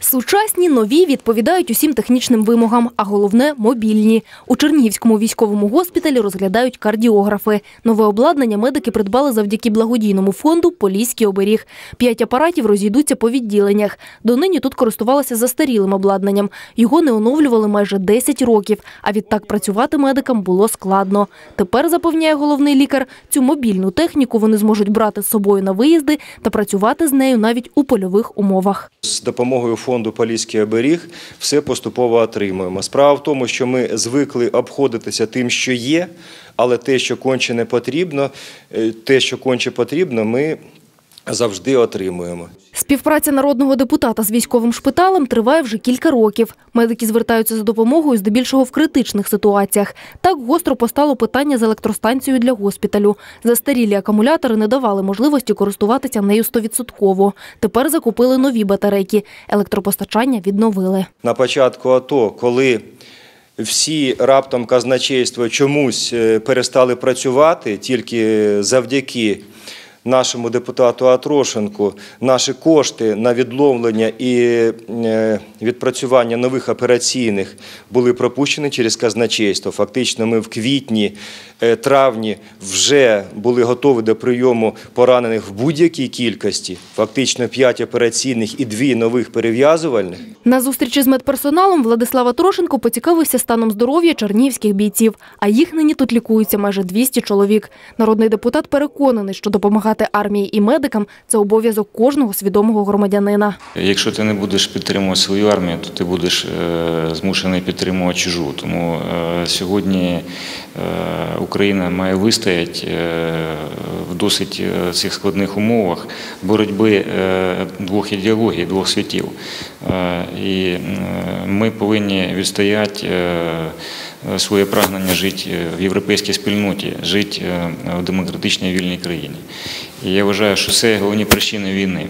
Сучасні, нові відповідають усім технічним вимогам, а головне мобільні. У Чернігівському військовому госпіталі розглядають кардіографи. Нове обладнання медики придбали завдяки благодійному фонду Поліський оберіг. П'ять апаратів розійдуться по відділеннях. Донині тут користувалися застарілим обладнанням. Його не оновлювали майже 10 років. А відтак працювати медикам було складно. Тепер запевняє головний лікар, цю мобільну техніку вони зможуть брати з собою на виїзди та працювати з нею навіть у польових умовах. З допомогою фонду Поліський оберіг все поступово отримуємо. Справа в тому, що ми звикли обходитися тим, що є, але те, що конче не потрібно, е, те, що конче потрібно, ми завжди отримуємо. Співпраця народного депутата з військовим шпиталем триває вже кілька років. Медики звертаються за допомогою здебільшого в критичних ситуаціях. Так гостро постало питання з електростанцією для госпіталю. Застарілі акумулятори не давали можливості користуватися нею стовідсотково. Тепер закупили нові батарейки. Електропостачання відновили. На початку АТО, коли всі раптом казначейство чомусь е, перестали працювати, тільки завдяки нашому депутату Атрошенку наші кошти на відловлення і е, відпрацювання нових операційних були пропущені через казначейство. Фактично, ми в квітні, е, травні вже були готові до прийому поранених в будь-якій кількості. Фактично 5 операційних і 2 нових перев'язувальних. На зустрічі з медперсоналом Владислава Трошенко поцікавився станом здоров'я чернігівських бійців. А їх нині тут лікується майже 200 чоловік. Народний депутат переконаний, що допомагати армії і медикам – це обов'язок кожного свідомого громадянина. Якщо ти не будеш підтримувати свою армію, то ти будеш е, змушений підтримувати чужу. Тому е, сьогодні е, Україна має вистояти в досить цих складних умовах боротьби двох ідеологій, двох світів. І ми повинні відстояти своє прагнення жити в європейській спільноті, жити в демократичній вільній країні. І я вважаю, що це головні причини війни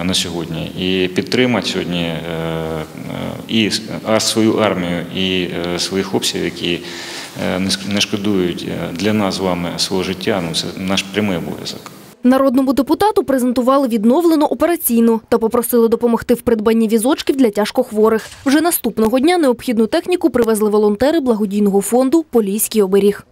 е, на сьогодні. І підтримати сьогодні е, е, і свою армію, і своїх хлопців, які не шкодують для нас з вами свого життя, ну це наш прямий обов'язок. Народному депутату презентували відновлену операційну та попросили допомогти в придбанні візочків для тяжкохворих. Вже наступного дня необхідну техніку привезли волонтери благодійного фонду Поліський оберіг.